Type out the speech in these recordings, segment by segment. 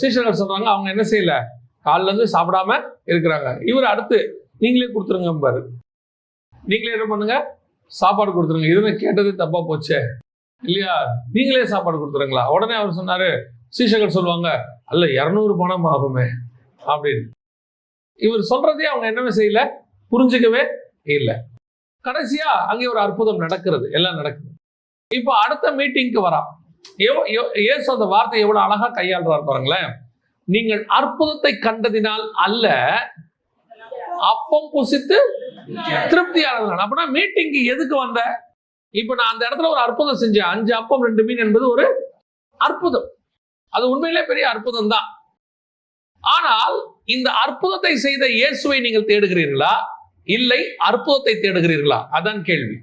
சீஷர்கள் சொல்கிறாங்க அவங்க என்ன செய்யல? காலைல இருந்து சாப்பிடாம இருக்கிறாங்க. இவர் அடுத்து நீங்களே கொடுத்துருங்க பாரு. நீங்களே என்ன பண்ணுங்க? சாப்பாடு கொடுத்துருங்க. இதுன்னு கேட்டது தப்பா போச்சே. இல்லையா? நீங்களே சாப்பாடு கொடுத்துருங்களா? உடனே அவர் சொன்னாரு சீஷர்கள் சொல்லுவாங்க அல்ல இரநூறு பணம் ஆகுமே. அப்படின்னு. இவர் சொல்றதே அவங்க என்னவே செய்யல புரிஞ்சுக்கவே இல்லை. கடைசியா அங்கே ஒரு அற்புதம் நடக்கிறது. எல்லாம் நடக்குது. இப்போ அடுத்த மீட்டிங்க்கு வரா எவ்- எவ்- இயேசு அந்த வார்த்தை எவ்வளவு அழகா கையாளுறாரு பாருங்களேன். நீங்கள் அற்புதத்தை கண்டதினால் அல்ல அப்பம் புசித்து திருப்தி அடைந்தான் அப்படின்னா மீட்டிங்க்கு எதுக்கு வந்த? இப்ப நான் அந்த இடத்துல ஒரு அற்புதம் செஞ்சேன். அஞ்சு அப்பம் ரெண்டு மீன் என்பது ஒரு அற்புதம். அது உண்மையிலே பெரிய அற்புதம் தான். ஆனால் இந்த அற்புதத்தை செய்த இயேசுவை நீங்கள் தேடுகிறீர்களா? இல்லை அற்புதத்தை தேடுகிறீர்களா? அதான் கேள்வி.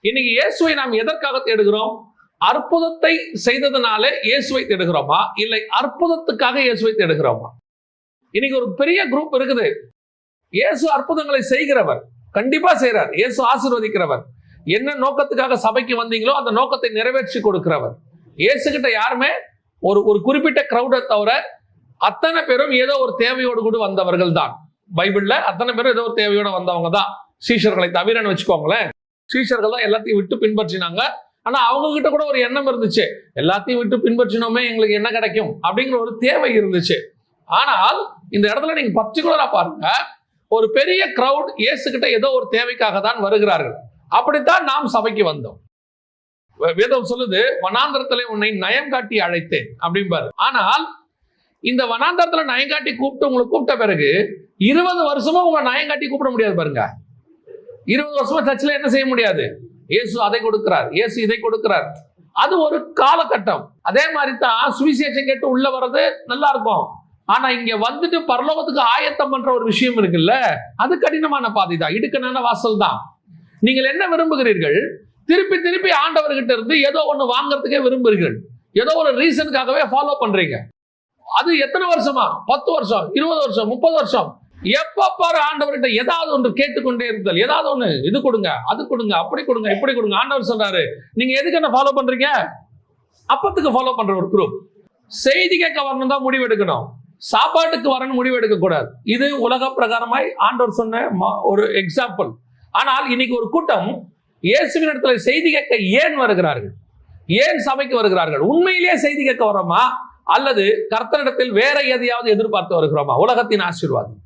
இன்னைக்கு இயேசுவை நாம் எதற்காக தேடுகிறோம்? அற்புதத்தை செய்ததுனால இயேசுவை தேடுகிறோமா? இல்லை அற்புதத்துக்காக இயேசுவை தேடுகிறோமா? இன்னைக்கு ஒரு பெரிய குரூப் இருக்குது. இயேசு அற்புதங்களை செய்கிறவர். கண்டிப்பா செய்கிறார் இயேசு ஆசீர்வதிக்கிறவர். என்ன நோக்கத்துக்காக சபைக்கு வந்தீங்களோ அந்த நோக்கத்தை நிறைவேற்றி கொடுக்கிறவர். இயேசு கிட்ட யாருமே ஒரு ஒரு குறிப்பிட்ட கிரௌடை தவிர அத்தனை பேரும் ஏதோ ஒரு தேவையோடு கூட வந்தவர்கள் தான். பைபிள்ல அத்தனை பேரும் ஏதோ ஒரு தேவையோடு வந்தவங்க தான். சீஷர்களை தவிரன்னு வச்சுக்கோங்களேன். சீஷர்கள் தான் எல்லாத்தையும் விட்டு பின்பற்றினாங்க. ஆனா அவங்க கிட்ட கூட ஒரு எண்ணம் இருந்துச்சு. எல்லாத்தையும் விட்டு பின்பற்றினோமே எங்களுக்கு என்ன கிடைக்கும்? அப்படிங்கிற ஒரு தேவை இருந்துச்சு. ஆனால் இந்த இடத்துல நீங்க பர்டிகுலரா பாருங்க ஒரு பெரிய கிரவுட் இயேசுகிட்ட ஏதோ ஒரு தேவைக்காக தான் வருகிறார்கள். அப்படித்தான் நாம் சபைக்கு வந்தோம். வேதம் சொல்லுது வனாந்திரத்துல உன்னை நயம் காட்டி அழைத்தேன் அப்படிம்பாரு ஆனால் இந்த வனாந்தரத்துல நயம் காட்டி கூப்பிட்டு உங்களை கூப்பிட்ட பிறகு இருபது வருஷமும் உங்களை நயம் காட்டி கூப்பிட முடியாது பாருங்க. இருபது வருஷமா சர்ச்சில் என்ன செய்ய முடியாது? இயேசு அதை கொடுக்கிறார் இயேசு இதை கொடுக்கிறார். அது ஒரு காலகட்டம். அதே மாதிரி தான் சுவிசேஷம் கேட்டு உள்ள வர்றது நல்லா இருக்கும். ஆனா இங்க வந்துட்டு பரலோகத்துக்கு ஆயத்தம் பண்ற ஒரு விஷயம் இருக்குல்ல அது கடினமான பாதை தான் இடுக்கணான வாசல் தான் நீங்கள் என்ன விரும்புகிறீர்கள்? திருப்பி திருப்பி ஆண்டவர்கிட்ட இருந்து ஏதோ ஒன்று வாங்குறதுக்கே விரும்புகிறீர்கள். ஏதோ ஒரு ரீசனுக்காகவே ஃபாலோ பண்றீங்க. அது எத்தனை வருஷமா? பத்து வருஷம் இருபது வருஷம் முப்பது வருஷம். எப்ப பாரு ஆண்டவர்கிட்ட ஏதாவது ஒன்று கேட்டுக்கொண்டே இருந்தல் ஏதாவது ஒன்று இது கொடுங்க அது கொடுங்க அப்படி கொடுங்க இப்படி கொடுங்க. ஆண்டவர் சொல்றாரு நீங்க எதுக்கு என்ன ஃபாலோ பண்றீங்க? அப்பத்துக்கு ஃபாலோ பண்ற ஒரு குரூப் செய்தி கேட்க வரணும் தான் முடிவு எடுக்கணும். சாப்பாட்டுக்கு வரணும் முடிவு எடுக்க கூடாது இது உலக பிரகாரமாய் ஆண்டவர் சொன்ன ஒரு எக்ஸாம்பிள் ஆனால் இன்னைக்கு ஒரு கூட்டம் இயேசுவின் இடத்துல செய்தி கேட்க ஏன் வருகிறார்கள்? ஏன் சபைக்கு வருகிறார்கள்? உண்மையிலேயே செய்தி கேட்க வரோமா அல்லது கர்த்தரிடத்தில் வேற எதையாவது எதிர்பார்த்து வருகிறோமா? உலகத்தின் ஆசீர்வாதம்.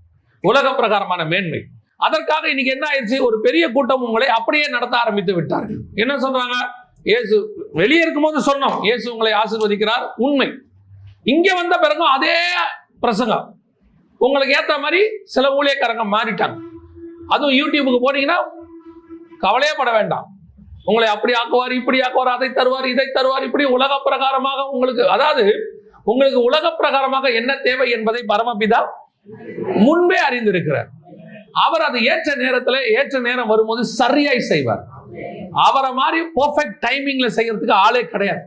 உலக பிரகாரமான மேன்மை. அதற்காக இன்னைக்கு என்ன ஆயிடுச்சு? ஒரு பெரிய கூட்டம் உங்களை அப்படியே நடத்த ஆரம்பித்து விட்டார்கள். என்ன சொல்றாங்க? இயேசு வெளியே இருக்கும்போது சொன்னோம் இயேசு உங்களை ஆசிர்வதிக்கிறார் உண்மை. இங்க வந்த பிறகும் அதே பிரசங்கம். உங்களுக்கு ஏத்த மாதிரி சில ஊழியக்காரங்க மாறிட்டாங்க. அதுவும் யூடியூபுக்கு போனீங்கன்னா கவலையே பட வேண்டாம். உங்களை அப்படி ஆக்குவார் இப்படி ஆக்குவார் அதை தருவார் இதை தருவார் இப்படி உலக பிரகாரமாக உங்களுக்கு அதாவது உங்களுக்கு உலக பிரகாரமாக என்ன தேவை என்பதை பரமபிதா முன்பே அறிந்திருக்கிறார். அவர் அது ஏற்ற நேரத்துல ஏற்ற நேரம் வரும்போது சரியாய் செய்வார். அவரை மாதிரி பர்ஃபெக்ட் டைமிங்ல செய்யறதுக்கு ஆளே கிடையாது.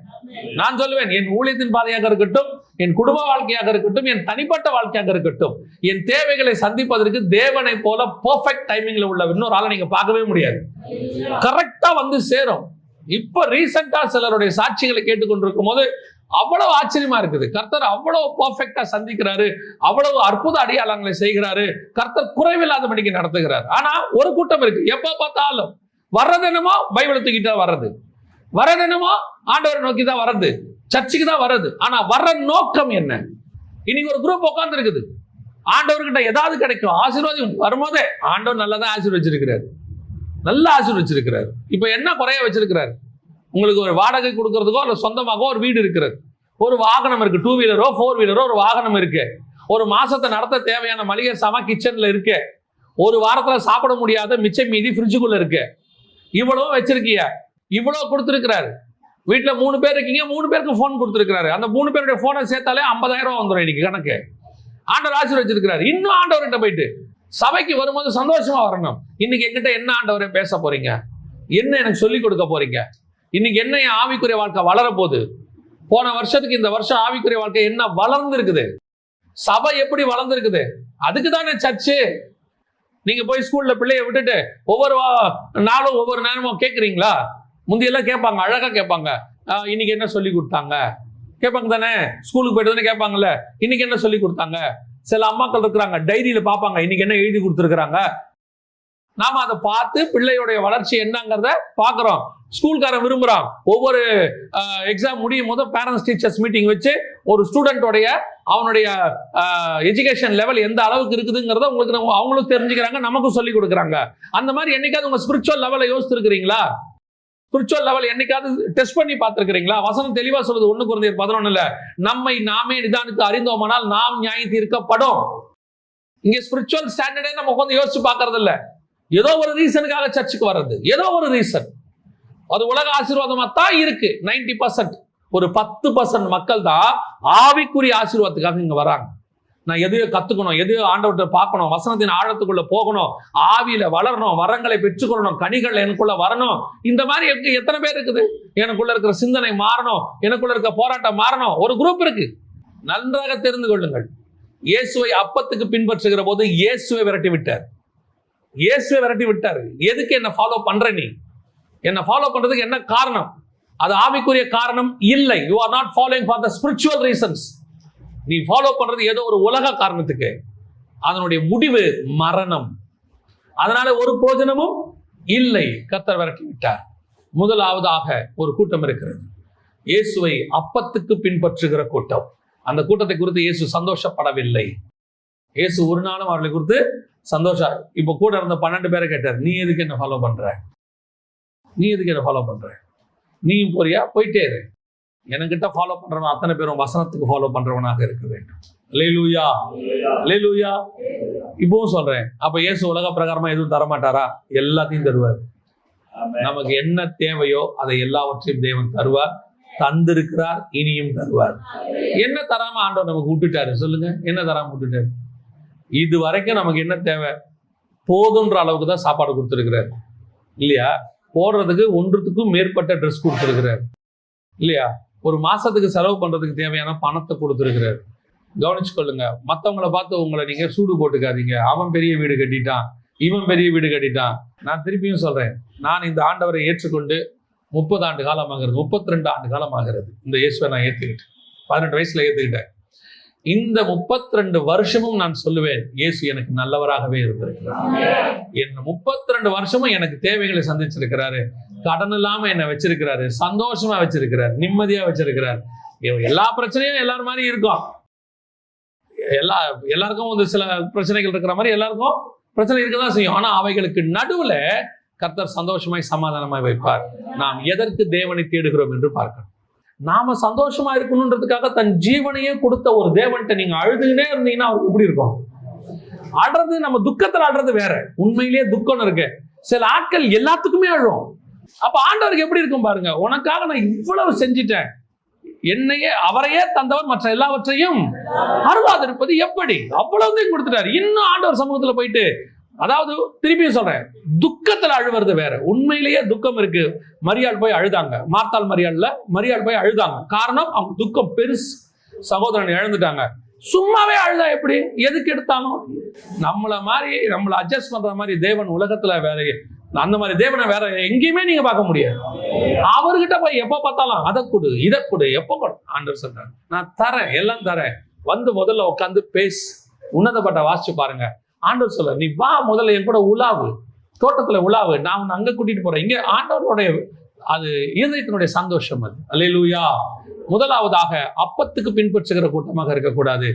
நான் சொல்லுவேன் என் ஊழியத்தின் பாதையாக இருக்கட்டும் என் குடும்ப வாழ்க்கையாக இருக்கட்டும் என் தனிப்பட்ட வாழ்க்கையாக இருக்கட்டும் என் தேவைகளை சந்திப்பதற்கு தேவனை போல பர்ஃபெக்ட் டைமிங்ல உள்ள இன்னொரு ஆளை நீங்க பார்க்கவே முடியாது. கரெக்டா வந்து சேரும். இப்ப ரீசெண்டா சிலருடைய சாட்சிகளை கேட்டுக்கொண்டிருக்கும் போது அவ்வளவு ஆச்சரியமா இருக்குது. கர்த்தர் அவ்வளவு பர்ஃபெக்டா சந்திக்கிறாரு. அவ்வளவு அற்புத அடையாளங்களை செய்கிறாரு. கர்த்தர் குறைவில்லாதபடிக்கு நடத்துகிறார். ஆனா ஒரு கூட்டம் இருக்கு. எப்ப பார்த்தாலும் வர்றது என்னமோ பைபிளை தூக்கிட்டு தான் வர்றது. வர்றது என்னமோ ஆண்டவரை நோக்கி தான் வர்றது. சர்ச்சுக்கு தான் வர்றது. ஆனா வர்ற நோக்கம் என்ன? இன்னைக்கு ஒரு குரூப் உட்கார்ந்து இருக்குது ஆண்டவர்கிட்ட ஏதாவது கிடைக்கும். ஆசீர்வாதம் வரும்போதே ஆண்டவர் நல்லா தான் நல்ல நல்லா ஆசீர்வச்சிருக்கிறாரு. இப்போ என்ன குறைய வச்சிருக்கிறாரு? உங்களுக்கு ஒரு வாடகை கொடுக்கறதுக்கோ இல்லை சொந்தமாகவோ ஒரு வீடு இருக்கிறது. ஒரு வாகனம் இருக்குது டூ வீலரோ ஃபோர் வீலரோ ஒரு வாகனம் இருக்கு. ஒரு மாசத்தை நடத்த தேவையான மளிகை சாமான் கிச்சன்ல இருக்கு. ஒரு வாரத்தில் சாப்பிட முடியாத மிச்சம் மீதி ஃப்ரிட்ஜுக்குள்ள இருக்கு. இவ்வளோ வச்சுருக்கிய. இவ்வளோ கொடுத்துருக்கிறாரு. வீட்டில் மூணு பேர் இருக்கீங்க மூணு பேருக்கு ஃபோன் கொடுத்துருக்காரு அந்த மூணு பேருடைய ஃபோனை சேர்த்தாலே ஐம்பதாயிரம் ரூபாய் வந்துடும் இன்னைக்கு கணக்கு. ஆண்டவர் வச்சிருக்கிறார் இன்னும் ஆண்டவர்கிட்ட போயிட்டு சபைக்கு வரும்போது சந்தோஷமா வரணும். இன்னைக்கு என்கிட்ட என்ன ஆண்டவரை பேச போறீங்க? என்ன எனக்கு சொல்லிக் கொடுக்க போறீங்க? இன்னைக்கு என்ன என் ஆவிக்குரிய வாழ்க்கை வளரப்போகுது? போன வருஷத்துக்கு இந்த வருஷம் ஆவிக்குரிய வாழ்க்கை என்ன வளர்ந்து இருக்குது சபை எப்படி வளர்ந்துருக்குது? அதுக்கு தானே சர்ச்சு. நீங்க போய் ஸ்கூல்ல பிள்ளைய விட்டுட்டு ஒவ்வொரு நாளும் ஒவ்வொரு நேரமும் கேட்குறீங்களா முந்தியெல்லாம் கேட்பாங்க அழகா கேட்பாங்க. இன்னைக்கு என்ன சொல்லி கொடுத்தாங்க? கேட்பாங்க தானே? ஸ்கூலுக்கு போயிட்டு தானே கேட்பாங்கல்ல? இன்னைக்கு என்ன சொல்லி கொடுத்தாங்க? சில அம்மாக்கள் இருக்கிறாங்க டைரியில பார்ப்பாங்க இன்னைக்கு என்ன எழுதி கொடுத்துருக்காங்க நாம அதை பார்த்து பிள்ளையுடைய வளர்ச்சி என்னங்கிறத பார்க்குறோம். ஸ்கூல்காரன் விரும்புறான். ஒவ்வொரு எக்ஸாம் முடியும் போது பேரண்ட்ஸ் டீச்சர்ஸ் மீட்டிங் வச்சு ஒரு ஸ்டூடெண்டோடைய அவனுடைய எஜுகேஷன் லெவல் எந்த அளவுக்கு இருக்குதுங்கிறத உங்களுக்கு நம்ம- அவங்களும் தெரிஞ்சுக்கிறாங்க நமக்கும் சொல்லி கொடுக்குறாங்க. அந்த மாதிரி என்னைக்காவது உங்க ஸ்பிரிச்சுவல் லெவலை யோசிச்சிருக்கிறீங்களா ஸ்பிரிச்சுவல் லெவல் என்னைக்காவது டெஸ்ட் பண்ணி பார்த்திருக்கிறீங்களா? வசனம் தெளிவாக சொல்லுது ஒண்ணு குறைந்தர் பதினொன்னுல. நம்மை நாமே நிதானித்து அறிந்தோமானால் நாம் நியாயம் தீர்க்கப்படும் இங்கே ஸ்பிரிச்சுவல் ஸ்டாண்டர்டே நம்ம உட்காந்து யோசிச்சு பார்க்கறது இல்லை ஏதோ ஒரு ரீசனுக்காக சர்ச்சுக்கு வர்றது. ஏதோ ஒரு ரீசன். அது உலக ஆசீர்வாதமா தான் இருக்கு. 90% பர்சன்ட். ஒரு பத்து பர்சன்ட் மக்கள் தான் ஆவிக்குரிய ஆசீர்வாதத்துக்காக இங்க வராங்க. நான் எதையோ கத்துக்கணும் எதையோ ஆண்டவர்கிட்ட பார்க்கணும் வசனத்தின் ஆழத்துக்குள்ள போகணும் ஆவியில வளரணும் வரங்களை பெற்றுக்கொள்ளணும் கனிகள் எனக்குள்ள வரணும். இந்த மாதிரி எனக்கு எத்தனை பேர் இருக்குது? எனக்குள்ள இருக்கிற சிந்தனை மாறணும் எனக்குள்ள இருக்க போராட்டம் மாறணும். ஒரு குரூப் இருக்கு. நன்றாக தெரிந்து கொள்ளுங்கள். இயேசுவை அப்பத்துக்கு பின்பற்றுகிற போது இயேசுவை விரட்டி விட்டார் இயேசுவை விரட்டி விட்டார். எதுக்கு என்ன ஃபாலோ பண்ற நீ? என்ன ஃபாலோ பண்றதுக்கு என்ன காரணம்? அது ஆவிக்குரிய காரணம் இல்லை. You are not following for the spiritual reasons நீ ஃபாலோ பண்றது ஏதோ ஒரு உலக காரணத்துக்கு. அதனுடைய முடிவு மரணம். அதனால ஒரு போஜனமும் இல்லை. கத்தர் விரட்டி விட்டார். முதலாவதாக ஒரு கூட்டம் இருக்கிறது. இயேசுவை அப்பத்துக்கு பின்பற்றுகிற கூட்டம். அந்த கூட்டத்தை குறித்து இயேசு சந்தோஷப்படவில்லை. இயேசு ஒரு நாளும் அவர்களை குறித்து சந்தோஷம். இப்போ கூட இருந்த பன்னெண்டு பேரை கேட்டார் நீ எதுக்கு என்ன ஃபாலோ பண்ற? நீ எதுக்கு என்ன ஃபாலோ பண்ற? நீயும் போறியா? போயிட்டே இரு. என்கிட்ட ஃபாலோ பண்றவன் அத்தனை பேரும் வசனத்துக்கு ஃபாலோ பண்றவனாக இருக்க வேண்டும். லேலூயா லேலூயா இப்பவும் சொல்றேன். அப்ப இயேசு உலக பிரகாரமா எதுவும் தர மாட்டாரா எல்லாத்தையும் தருவார். நமக்கு என்ன தேவையோ அதை எல்லாவற்றையும் தேவன் தருவார். தந்திருக்கிறார் இனியும் தருவார். என்ன தராம ஆண்டவர் நமக்கு விட்டுட்டாரு? சொல்லுங்க. என்ன தராம விட்டுட்டாரு? இது வரைக்கும் நமக்கு என்ன தேவை? போதுன்ற அளவுக்கு தான் சாப்பாடு கொடுத்துருக்கிறார். இல்லையா? போடுறதுக்கு ஒன்றுத்துக்கும் மேற்பட்ட ட்ரெஸ் கொடுத்துருக்கிறார். இல்லையா? ஒரு மாசத்துக்கு செலவு பண்றதுக்கு தேவையான பணத்தை கொடுத்துருக்கிறார். கவனிச்சுக்கொள்ளுங்க. மற்றவங்களை பார்த்து உங்களை நீங்க சூடு போட்டுக்காதீங்க. அவன் பெரிய வீடு கட்டிட்டான். இவன் பெரிய வீடு கட்டிட்டான். நான் திருப்பியும் சொல்றேன். நான் இந்த ஆண்டவரை ஏற்றுக்கொண்டு முப்பது ஆண்டு காலமாகிறது. முப்பத்தி ரெண்டு ஆண்டு காலமாகிறது. இந்த இயேசுவை நான் ஏற்றுக்கிட்டேன் பதினெட்டு வயசுல ஏற்றுக்கிட்டேன் இந்த முப்பத்தி ரெண்டு வருஷமும் நான் சொல்லுவேன் இயேசு எனக்கு நல்லவராகவே இருந்திருக்கிறார். என் முப்பத்தி ரெண்டு வருஷமும் எனக்கு தேவைகளை சந்திச்சிருக்கிறாரு. கடன் இல்லாம என்னை வச்சிருக்கிறாரு. சந்தோஷமா வச்சிருக்கிறார். நிம்மதியா வச்சிருக்கிறார். எல்லா பிரச்சனையும் எல்லாரும் மாதிரி இருக்கும். எல்லா எல்லாருக்கும் வந்து சில பிரச்சனைகள் இருக்கிற மாதிரி எல்லாருக்கும் பிரச்சனை இருக்க தான் செய்யும். ஆனா அவைகளுக்கு நடுவுல கர்த்தர் சந்தோஷமாய் சமாதானமாய் வைப்பார். நாம் எதற்கு தேவனை தேடுகிறோம் என்று பார்க்கணும். நாம சந்தோஷமா இருக்கணுன்றதுக்காக தன் ஜீவனையே கொடுத்த ஒரு தேவன்கிட்ட நீங்க அழுதுகிட்டே இருந்தீங்கன்னா அவருக்கு எப்படி இருக்கும். ஆடுறது நம்ம துக்கத்துல ஆடுறது வேற. உண்மையிலேயே துக்கம் இருக்கு. சில ஆட்கள் எல்லாத்துக்குமே அழும் அப்ப ஆண்டவருக்கு எப்படி இருக்கும் பாருங்க. உனக்காக நான் இவ்வளவு செஞ்சிட்டேன். என்னையே அவரையே தந்தவர் மற்ற எல்லாவற்றையும் அருவாதிருப்பது எப்படி? அவ்வளவுதையும் கொடுத்துட்டாரு. இன்னும் ஆண்டவர் சமூகத்துல போயிட்டு அதாவது திருப்பியும் சொல்றேன் துக்கத்துல அழுவுறது வேற. உண்மையிலேயே துக்கம் இருக்கு. மரியாள் போய் அழுதாங்க. மார்த்தாள் மரியாள்ல மரியாள் போய் அழுதாங்க. காரணம் அவங்க துக்கம் பெருசு. சகோதரன் இழந்துட்டாங்க. சும்மாவே அழுதா எப்படி? எதுக்கு எடுத்தாலும் நம்மள மாதிரி நம்மள அட்ஜஸ்ட் பண்ற மாதிரி தேவன் உலகத்துல வேற அந்த மாதிரி தேவனை வேற எங்கேயுமே நீங்க பார்க்க முடியாது. அவர்கிட்ட போய் எப்ப பார்த்தாலும் அதை கொடு இதை கொடு எப்ப கொடு? ஆண்டவர் சொல்றாரு. நான் தரேன் எல்லாம் தரேன். வந்து முதல்ல உட்காந்து பேசு. உன்னதப்பட்ட வாசிச்சு பாருங்க. ஆண்டவர் சொல்ல நீ வா முதல்ல என் கூட உலாவு. தோட்டத்துல உலாவு. நான் உன்னை அங்க கூட்டிட்டு போறேன். இங்க ஆண்டவருடைய அது இருதயத்தினுடைய சந்தோஷம் அது. அல்லேலூயா முதலாவதாக அப்பத்துக்கு பின்பற்றுகிற கூட்டமாக இருக்கக்கூடாது.